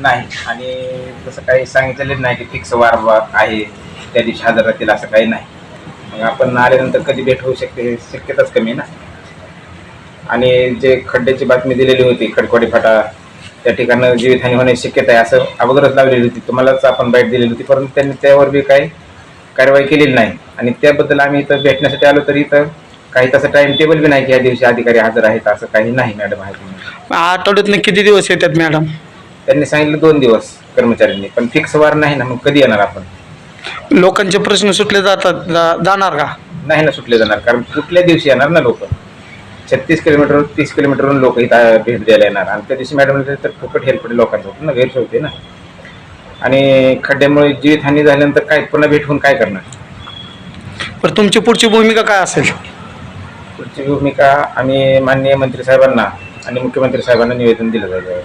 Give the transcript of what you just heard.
नाही. आणि तसं काही सांगितलेलं नाही की फिक्स वार आहे त्या दिवशी हजर राहतील असं काही नाही. मग आपण आल्यानंतर कधी भेट होऊ शकते हे शक्यताच कमी आहे ना. आणि जे खड्ड्याची बातमी दिलेली होती खडकवाडी फाटा त्या ठिकाणं जीवितहानी होण्याची शक्यता आहे असं अगोदरच लावलेली होती. तुम्हालाच आपण बाईट दिलेली होती परंतु त्यांनी त्यावर बी काही कारवाई केलेली नाही. आणि त्याबद्दल आम्ही इथं भेटण्यासाठी आलो तरी इथं काही तसं टाइम टेबल बी नाही की या दिवशी अधिकारी हजर आहेत असं काही नाही मॅडम आहे. आठवड्यातले किती दिवस येतात मॅडम त्यांनी सांगितलं दोन दिवस कर्मचाऱ्यांनी पण फिक्स वार नाही ना मग कधी येणार आपण? लोकांचे प्रश्न सुटले जातात जा- जाणार का? नाही ना सुटले जाणार कारण कुठल्या दिवशी येणार ना लोक? छत्तीस किलोमीटर तीस किलोमीटरहून लोक इथं भेट द्यायला येणार. आणि त्या दिवशी मॅडम तर फुकट हेल्प लोकांचं होतं ना गैरसोय होते ना. आणि खड्ड्यामुळे जीवितहानी झाल्यानंतर काय पुन्हा भेट होऊन काय करणार? पण तुमची पुढची भूमिका काय असेल? पुढची भूमिका आम्ही माननीय मंत्री साहेबांना आणि मुख्यमंत्री साहेबांना निवेदन दिलं जाईल.